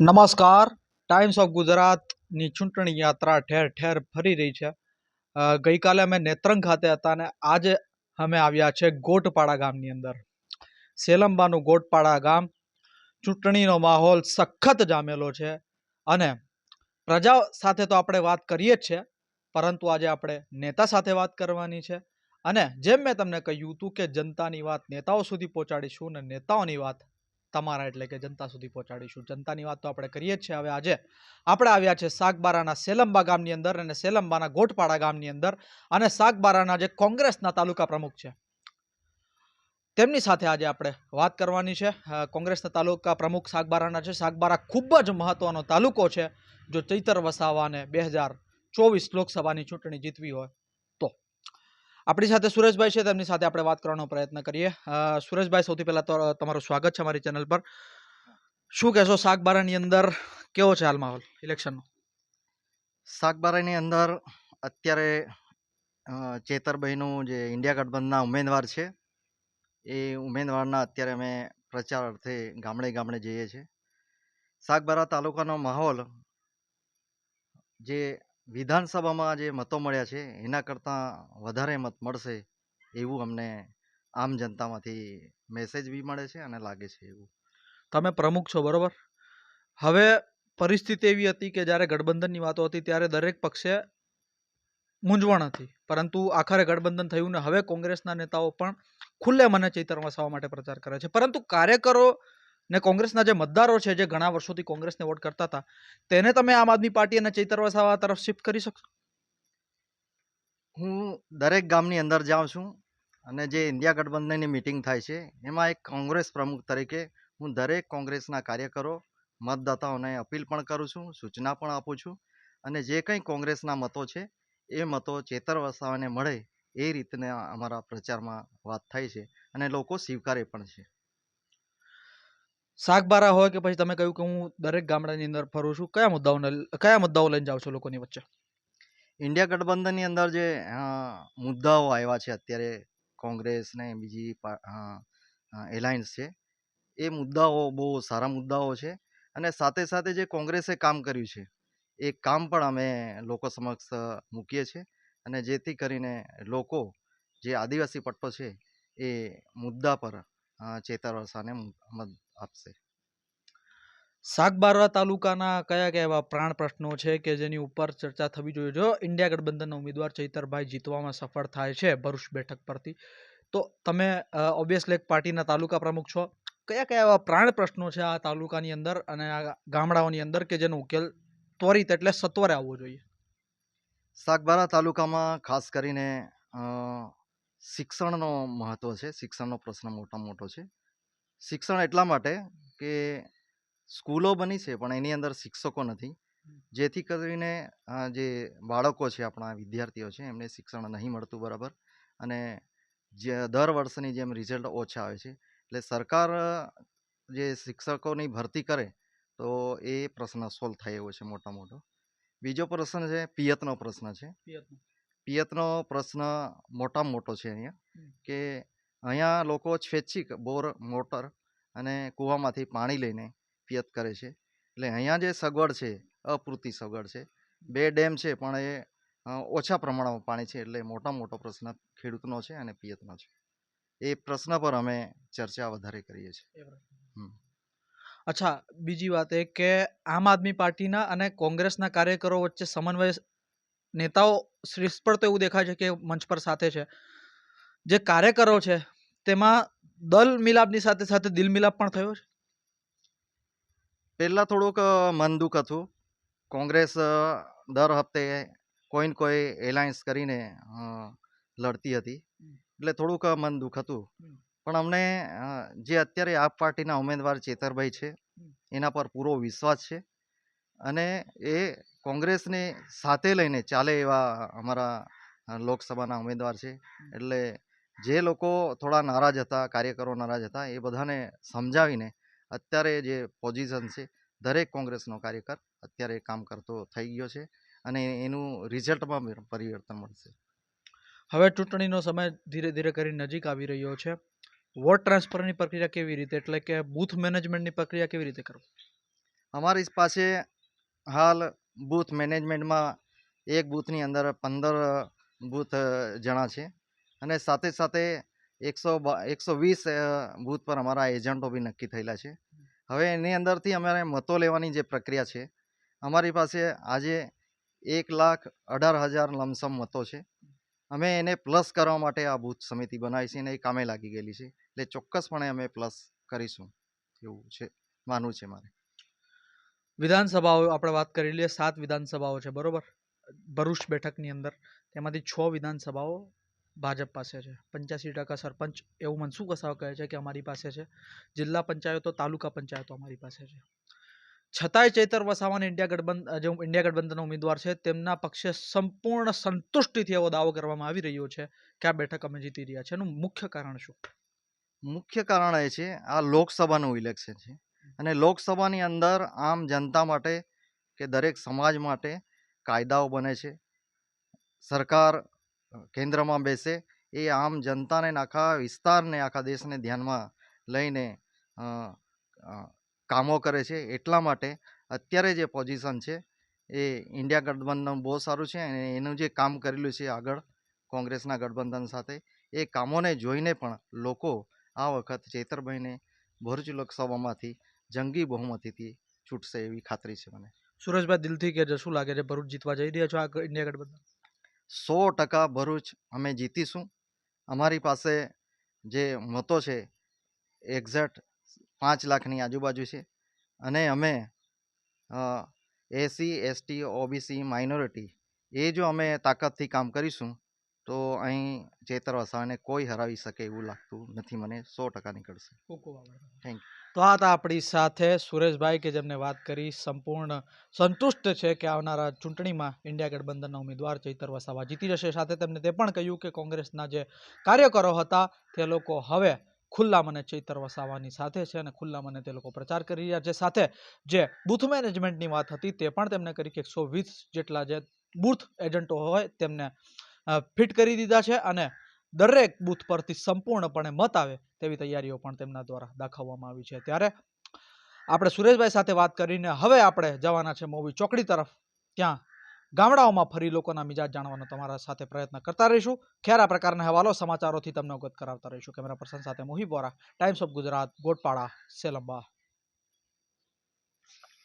નમસ્કાર. Times of ગુજરાતની ચૂંટણી યાત્રા ઠેર ઠેર ફરી રહી છે. ગઈકાલે અમે નેત્રંગ ખાતે હતા અને આજે અમે આવ્યા છે ગોટપાડા ગામની અંદર. સેલંબાનું ગોટપાડા ગામ. ચૂંટણીનો માહોલ સખત જામેલો છે અને પ્રજા સાથે તો આપણે વાત કરીએ જ છે, પરંતુ આજે આપણે નેતા સાથે વાત કરવાની છે. અને જેમ મેં તમને કહ્યું હતું કે જનતાની વાત નેતાઓ સુધી પહોંચાડીશું અને નેતાઓની વાત તમારા એટલે કે જનતા સુધી પહોંચાડીશું. જનતાની વાત તો આપણે કરીએ જ છીએ હવે આજે. આપણે આવ્યા છે સાગબારાના સેલંબા ગામની અંદર અને સેલંબાના ગોટપાડા ગામની અંદર અને સાગબારાના જે કોંગ્રેસના તાલુકા પ્રમુખ છે. તેમની સાથે આજે આપણે વાત કરવાની છે. કોંગ્રેસના તાલુકા પ્રમુખ સાગબારાના છે. સાગબારા ખૂબ જ મહત્વનો તાલુકો છે, જો ચૈતર વસાવાને બે હજાર ચોવીસ લોકસભાની ચૂંટણી જીતવી હોય. આપણી સાથે સુરેશભાઈ છે, તેમની સાથે આપણે વાત કરવાનો પ્રયત્ન કરીએ. સુરેશભાઈ, સૌથી પહેલા તો તમારું સ્વાગત છે અમારી ચેનલ પર. શું કહેશો શાકબારાની અંદર કેવો છે હાલ માહોલ, ઇલેક્શનનો? શાકબારાની અંદર અત્યારે ચેતરભાઈનું જે ઇન્ડિયા ગઠબંધનના ઉમેદવાર છે, એ ઉમેદવારના અત્યારે અમે પ્રચાર અર્થે ગામડે ગામડે જઈએ છીએ. શાકબારા તાલુકાનો માહોલ જે વિધાનસભામાં જે મતો મળ્યા છે, એના કરતાં વધારે મત મળશે એવું અમને આમ જનતામાંથી મેસેજ બી મળે છે અને લાગે છે એવું. તમે પ્રમુખ છો, બરોબર? હવે પરિસ્થિતિ એવી હતી કે જ્યારે ગઠબંધનની વાતો હતી ત્યારે દરેક પક્ષે મૂંઝવણ હતી. પરંતુ આખરે ગઠબંધન થયું ને હવે કોંગ્રેસના નેતાઓ પણ ખુલ્લે મને ચૈતર વસાવવા માટે પ્રચાર કરે છે. પરંતુ કાર્યકરો ને કોંગ્રેસના જે મતદારો છે, જે ઘણા વર્ષોથી કોંગ્રેસને વોટ કરતા હતા, તેને તમે આમ આદમી પાર્ટી અને ચૈતર વસાવા તરફ શિફ્ટ કરી શકશો? હું દરેક ગામની અંદર જાઉં છું અને જે ઇન્ડિયા ગઠબંધનની મિટિંગ થાય છે, એમાં એક કોંગ્રેસ પ્રમુખ તરીકે હું દરેક કોંગ્રેસના કાર્યકરો, મતદાતાઓને અપીલ પણ કરું છું, સૂચના પણ આપું છું અને જે કંઈ કોંગ્રેસના મતો છે, એ મતો ચેતર વસાવાને મળે એ રીતના અમારા પ્રચારમાં વાત થાય છે અને લોકો સ્વીકારે પણ છે. શાકબારા હોય કે પછી તમે કહ્યું કે હું દરેક ગામડાની અંદર ફરું છું કયા મુદ્દાઓને કયા મુદ્દાઓ લઈને જાઓ છો લોકોની વચ્ચે? ઇન્ડિયા ગઠબંધનની અંદર જે મુદ્દાઓ આવ્યા છે અત્યારે કોંગ્રેસ ને બીજી એલાયન્સ છે એ મુદ્દાઓ બહુ સારા મુદ્દાઓ છે અને સાથે સાથે જે કોંગ્રેસે કામ કર્યું છે એ કામ પણ અમે લોકો સમક્ષ મૂકીએ છીએ અને જેથી કરીને લોકો જે આદિવાસી પટ્ટો છે એ મુદ્દા પર અ, ચેતર વસાને મત આપશે. સાગબારા તાલુકાના કયા કયા એવા પ્રાણ પ્રશ્નો છે કે જેની ઉપર ચર્ચા થવી જોઈએ? જો ઇન્ડિયા ગઠબંધનના ઉમેદવાર ચૈતરભાઈ જીતવામાં સફળ થાય છે ભરૂચ બેઠક પરથી, તો તમે ઓબ્વિયસલી એક પાર્ટીના તાલુકા પ્રમુખ છો. કયા કયા એવા પ્રાણ પ્રશ્નો છે આ તાલુકાની અંદર અને આ ગામડાઓની અંદર કે જેનો ઉકેલ ત્વરિત એટલે સત્વરે આવવો જોઈએ? સાગબારા તાલુકામાં ખાસ કરીને શિક્ષણનો મહત્ત્વ છે. શિક્ષણનો પ્રશ્ન મોટા મોટો છે. શિક્ષણ એટલા માટે કે સ્કૂલો બની છે પણ એની અંદર શિક્ષકો નથી. જેથી કરીને જે બાળકો છે આપણા વિદ્યાર્થીઓ છે એમને શિક્ષણ નહીં મળતું બરાબર. અને જે દર વર્ષની જેમ રિઝલ્ટ ઓછા આવે છે. એટલે સરકાર જે શિક્ષકોની ભરતી કરે તો એ પ્રશ્ન સોલ્વ થાય એવો છે મોટા મોટો. બીજો પ્રશ્ન છે પિયતનો પ્રશ્ન છે. પિયતનો. પ્રશ્ન મોટામાં મોટો છે અહીંયા. કે અહીંયા લોકો સ્વૈચ્છિક બોર મોટર અને કૂવામાંથી પાણી લઈને પિયત કરે છે. એટલે અહીંયા જે સગવડ છે અપૂરતી સગવડ છે બે ડેમ છે પણ એ ઓછા પ્રમાણમાં પાણી છે એટલે મોટા મોટો પ્રશ્ન ખેડૂતનો છે અને પિયતનો છે. એ પ્રશ્ન પર અમે ચર્ચા વધારે કરીએ છીએ. અચ્છા બીજી વાત એ કે આમ આદમી પાર્ટીના અને કોંગ્રેસના કાર્યકરો વચ્ચે સમન્વય નેતાઓ શ્રેષ્ઠ તો એવું દેખાય છે કે મંચ પર સાથે છે. જે કાર્યકરો છે તેમાં દલ મિલાપની સાથે સાથે દિલ મિલાપ પણ થયો છે? પહેલાં થોડુંક મન દુઃખ હતું. કોંગ્રેસ દર હપ્તે કોઈને કોઈ એલાયન્સ કરીને લડતી હતી. એટલે થોડુંક મન દુઃખ હતું. પણ અમને જે અત્યારે આપ પાર્ટીના ઉમેદવાર ચેતરભાઈ છે એના પર પૂરો વિશ્વાસ છે. અને એ કોંગ્રેસને સાથે લઈને ચાલે એવા અમારા લોકસભાના ઉમેદવાર છે. એટલે જે લોકો થોડા નારાજ હતા કાર્યકરો નારાજ હતા એ બધાને સમજાવીને અત્યારે જે પોઝિશન છે દરેક કોંગ્રેસનો કાર્યકર અત્યારે કામ કરતો થઈ ગયો છે અને એનું રિઝલ્ટમાં પરિવર્તન મળશે. હવે ચૂંટણીનો સમય ધીરે ધીરે કરી નજીક આવી રહ્યો છે. વોટ ટ્રાન્સફરની પ્રક્રિયા કેવી રીતે? એટલે કે બૂથ મેનેજમેન્ટની પ્રક્રિયા કેવી રીતે કરવી? અમારી પાસે હાલ બૂથ મેનેજમેન્ટમાં એક બૂથની અંદર પંદર બૂથ જણા છે. અને સાથે સાથે એકસો એકસો વીસ બૂથ પર અમારા એજન્ટો બી નક્કી થયેલા છે. હવે એની અંદરથી અમારે મતો લેવાની જે પ્રક્રિયા છે, અમારી પાસે આજે એક લાખ અઢાર હજાર લમસમ મતો છે. અમે એને પ્લસ કરવા માટે આ બૂથ સમિતિ બનાવી છે અને એ કામે લાગી ગયેલી છે. એટલે ચોક્કસપણે અમે પ્લસ કરીશું એવું છે, માનવું છે મારે. વિધાનસભાઓ આપણે વાત કરી લઈએ, સાત વિધાનસભાઓ છે, બરોબર? ભરૂચ બેઠકની અંદર. તેમાંથી છ વિધાનસભાઓ ભાજપ પાસે છે. પંચ્યાસી ટકા સરપંચ એવું મનસુખ વસાવા કહે છે કે અમારી પાસે છે? જિલ્લા પંચાયતો, તાલુકા પંચાયતો અમારી પાસે છે. છતાંય ચૈતર વસાવાને ઇન્ડિયા ગઠબંધન જે ઇન્ડિયા ગઠબંધનના ઉમેદવાર છે, તેમના પક્ષે સંપૂર્ણ સંતુષ્ટિથી એવો દાવો કરવામાં આવી રહ્યો છે કે આ બેઠક અમે જીતી રહ્યા છે. એનું મુખ્ય કારણ શું? મુખ્ય કારણ એ છે, આ લોકસભાનું ઇલેક્શન છે. અને લોકસભાની અંદર આમ જનતા માટે કે દરેક સમાજ માટે કાયદાઓ બને છે. સરકાર કેન્દ્રમાં બેસે, એ આમ જનતાને આખા વિસ્તારને, આખા દેશને ધ્યાનમાં લઈને કામો કરે છે. એટલા માટે અત્યારે જે પોઝિશન છે, એ ઇન્ડિયા ગઠબંધન બહુ સારું છે અને એનું જે કામ કરેલું છે આગળ કોંગ્રેસના ગઠબંધન સાથે, એ કામોને જોઈને પણ લોકો આ વખત ચેતરભાઈને ભરૂચ લોકસભામાંથી જંગી બહુમતીથી છૂટશે એવી ખાતરી છે મને. સુરજભાઈ, દિલથી કે શું લાગે છે? ભરૂચ જીતવા જઈ રહ્યા છો આ ઇન્ડિયા ગઠબંધન? સો ટકા ભરૂચ અમે જીતીશું. અમારી પાસે જે મતો છે એક્ઝેક્ટ પાંચ લાખની આજુબાજુ છે. અને અમે એસી, એસટી, ઓબીસી માઇનોરિટી એ જો અમે તાકાતથી કામ કરીશું તો અહીં ચેતર વસાવાને કોઈ હરાવી શકે એવું લાગતું નથી. મને સો ટકા નીકળશે. ખૂબ ખૂબ આભાર. Thank તો આ હતા આપણી સાથે સુરેશભાઈ કે જેમને વાત કરી. સંપૂર્ણ સંતુષ્ટ છે કે આવનારા ચૂંટણીમાં ઇન્ડિયા ગઠબંધનના ઉમેદવાર ચૈતર વસાવા જીતી જશે. સાથે તેમને તે પણ કહ્યું કે કોંગ્રેસના જે કાર્યકરો હતા તે લોકો હવે ખુલ્લા મને ચૈતર વસાવાની સાથે છે અને ખુલ્લા મને તે લોકો પ્રચાર કરી રહ્યા છે. સાથે જે બૂથ મેનેજમેન્ટની વાત હતી તે પણ તેમણે કરી કે એકસો વીસ જેટલા જે બૂથ એજન્ટો હોય તેમને ફિટ કરી દીધા છે અને દરેક બૂથ પરથી સંપૂર્ણપણે મત આવે તેવી તૈયારીઓ પણ તેમના દ્વારા દાખવવામાં આવી છે. ત્યારે આપણે સુરેશભાઈ સાથે વાત કરીને હવે આપણે જવાના છે મોવી ચોકડી તરફ. ત્યાં ગામડાઓમાં ફરી લોકોના મિજાજ જાણવાનો તમારા સાથે પ્રયત્ન કરતા રહીશું. ખેર આ પ્રકારના હવાલો સમાચારોથી તમને અવગત કરાવતા રહીશું. કેમેરા પર્સન સાથે મોહી બોરા ટાઈમ્સ ઓફ ગુજરાત, ગોટપાડા, સેલંબા.